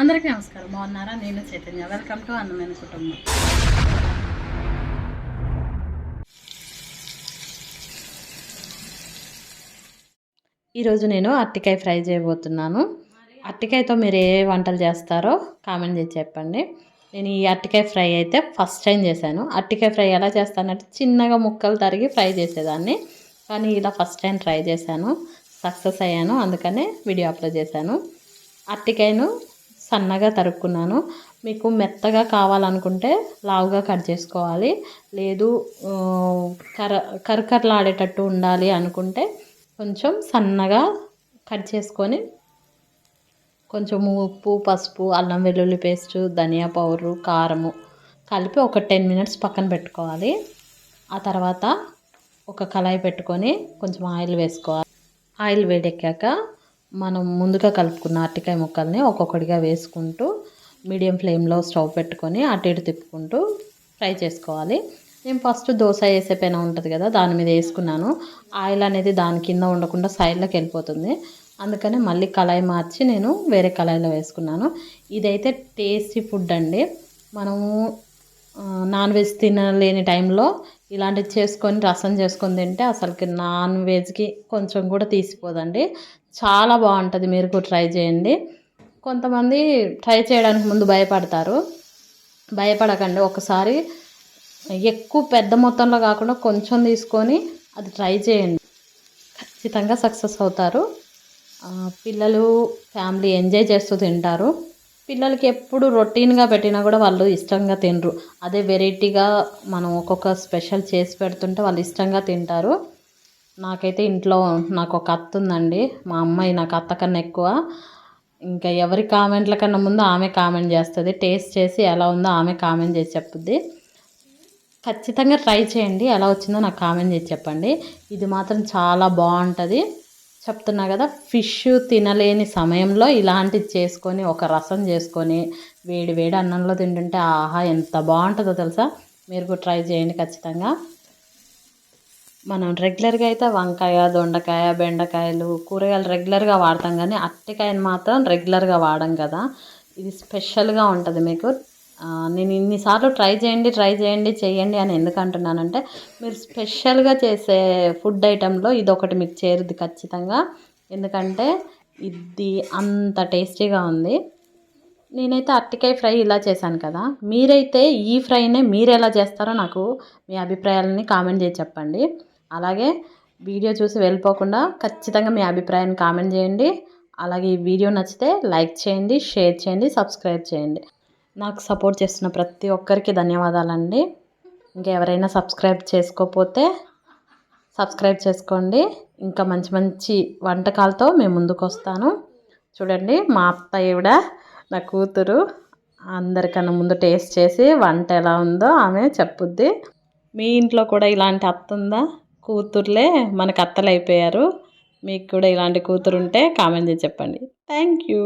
అందరికీ నమస్కారం. బాగున్నారా? నేను చైతన్య. వెల్కమ్ టు అందమైన కుటుంబం ఈరోజు నేను అట్టికాయ ఫ్రై చేయబోతున్నాను. అట్టికాయతో మీరు ఏ వంటలు చేస్తారో కామెంట్ చేసి చెప్పండి. నేను ఈ అట్టికాయ ఫ్రై అయితే ఫస్ట్ టైం చేశాను. అట్టికాయ ఫ్రై ఎలా చేస్తానంటే చిన్నగా ముక్కలు తరిగి ఫ్రై చేసేదాన్ని. కానీ ఇలా ఫస్ట్ టైం ట్రై చేశాను. సక్సెస్ అయ్యాను. అందుకనే వీడియో అప్లోడ్ చేశాను. అట్టికాయను సన్నగా తరుక్కున్నాను. మీకు మెత్తగా కావాలనుకుంటే లావుగా కట్ చేసుకోవాలి. లేదు కర కరకరలాడేటట్టు ఉండాలి అనుకుంటే కొంచెం సన్నగా కట్ చేసుకొని కొంచెం ఉప్పు పసుపు అల్లం వెల్లుల్లి పేస్ట్ ధనియా పౌడరు కారము కలిపి ఒక టెన్ మినిట్స్ పక్కన పెట్టుకోవాలి. ఆ తర్వాత ఒక కళాయి పెట్టుకొని కొంచెం ఆయిల్ వేసుకోవాలి. ఆయిల్ వేడెక్కాక మనం ముందుగా కలుపుకున్న అరటికాయ ముక్కల్ని ఒక్కొక్కటిగా వేసుకుంటూ మీడియం ఫ్లేమ్లో స్టవ్ పెట్టుకొని అటు ఇటు తిప్పుకుంటూ ఫ్రై చేసుకోవాలి. నేను ఫస్ట్ దోశ వేసే పెన ఉంటుంది కదా దాని మీద వేసుకున్నాను. ఆయిల్ అనేది దాని కింద ఉండకుండా సైడ్లోకి వెళ్ళిపోతుంది. అందుకని మళ్ళీ కళాయి మార్చి నేను వేరే కళాయిలో వేసుకున్నాను. ఇదైతే టేస్టీ ఫుడ్ అండి. మనము నాన్ వెజ్ తినలేని టైంలో ఇలాంటివి చేసుకొని రసం చేసుకొని తింటే అసలుకి నాన్ వెజ్కి కొంచెం కూడా తీసిపోదండి. చాలా బాగుంటుంది మీరు కూడా ట్రై చేయండి. కొంతమంది ట్రై చేయడానికి ముందు భయపడతారు. భయపడకండి. ఒకసారి ఎక్కువ పెద్ద మొత్తంలో కాకుండా కొంచెం తీసుకొని అది ట్రై చేయండి. ఖచ్చితంగా సక్సెస్ అవుతారు. పిల్లలు ఫ్యామిలీ ఎంజాయ్ చేస్తూ తింటారు. పిల్లలకి ఎప్పుడు రొటీన్గా పెట్టినా కూడా వాళ్ళు ఇష్టంగా తినరు. అదే వెరైటీగా మనం ఒక్కొక్క స్పెషల్ చేసి పెడుతుంటే వాళ్ళు ఇష్టంగా తింటారు. నాకైతే ఇంట్లో నాకు ఒక అత్త ఉందండి. మా అమ్మాయి నాకు అత్త కన్నా ఎక్కువ. ఇంకా ఎవరి కామెంట్ల కన్నా ముందు ఆమె కామెంట్ చేస్తుంది. టేస్ట్ చేసి ఎలా ఉందో ఆమె కామెంట్ చేసి చెప్పుద్ది ఖచ్చితంగా ట్రై చేయండి. ఎలా వచ్చిందో నాకు కామెంట్ చేసి చెప్పండి. ఇది మాత్రం చాలా బాగుంటుంది. చెప్తున్నా కదా ఫిష్ తినలేని సమయంలో ఇలాంటిది చేసుకొని ఒక రసం చేసుకొని వేడి వేడి అన్నంలో తింటుంటే ఆహా ఎంత బాగుంటుందో తెలుసా? మీరు కూడా ట్రై చేయండి ఖచ్చితంగా. మనం రెగ్యులర్గా అయితే వంకాయ దొండకాయ బెండకాయలు కూరగాయలు రెగ్యులర్గా వాడతాం కానీ అట్టికాయని మాత్రం రెగ్యులర్గా వాడం కదా. ఇది స్పెషల్గా ఉంటుంది మీకు. నేను ఇన్నిసార్లు ట్రై చేయండి ట్రై చేయండి చేయండి అని ఎందుకు అంటున్నానంటే మీరు స్పెషల్గా చేసే ఫుడ్ ఐటెంలో ఇది ఒకటి మీకు చేరుద్ది ఖచ్చితంగా. ఎందుకంటే ఇది అంత టేస్టీగా ఉంది. నేనైతే అరటికాయ ఫ్రై ఇలా చేశాను కదా. మీరైతే ఈ ఫ్రైనే మీరు ఎలా చేస్తారో నాకు మీ అభిప్రాయాలని కామెంట్ చేసి చెప్పండి. అలాగే వీడియో చూసి వెళ్ళిపోకుండా ఖచ్చితంగా మీ అభిప్రాయాన్ని కామెంట్ చేయండి. అలాగే ఈ వీడియో నచ్చితే లైక్ చేయండి షేర్ చేయండి సబ్స్క్రైబ్ చేయండి. నాకు సపోర్ట్ చేస్తున్న ప్రతి ఒక్కరికి ధన్యవాదాలండి. ఇంకా ఎవరైనా సబ్స్క్రైబ్ చేసుకోకపోతే సబ్స్క్రైబ్ చేసుకోండి. ఇంకా మంచి మంచి వంటకాలతో మేము ముందుకు వస్తాను చూడండి మా అత్తయ్య కూడా నా కూతురు అందరికన్నా ముందు టేస్ట్ చేసి వంట ఎలా ఉందో ఆమె చెప్పుద్ది. మీ ఇంట్లో కూడా ఇలాంటి అత్త ఉందా? కూతుర్లే మనకు అత్తలు అయిపోయారు మీకు కూడా ఇలాంటి కూతురు ఉంటే కామెంట్ చేసి చెప్పండి. Thank you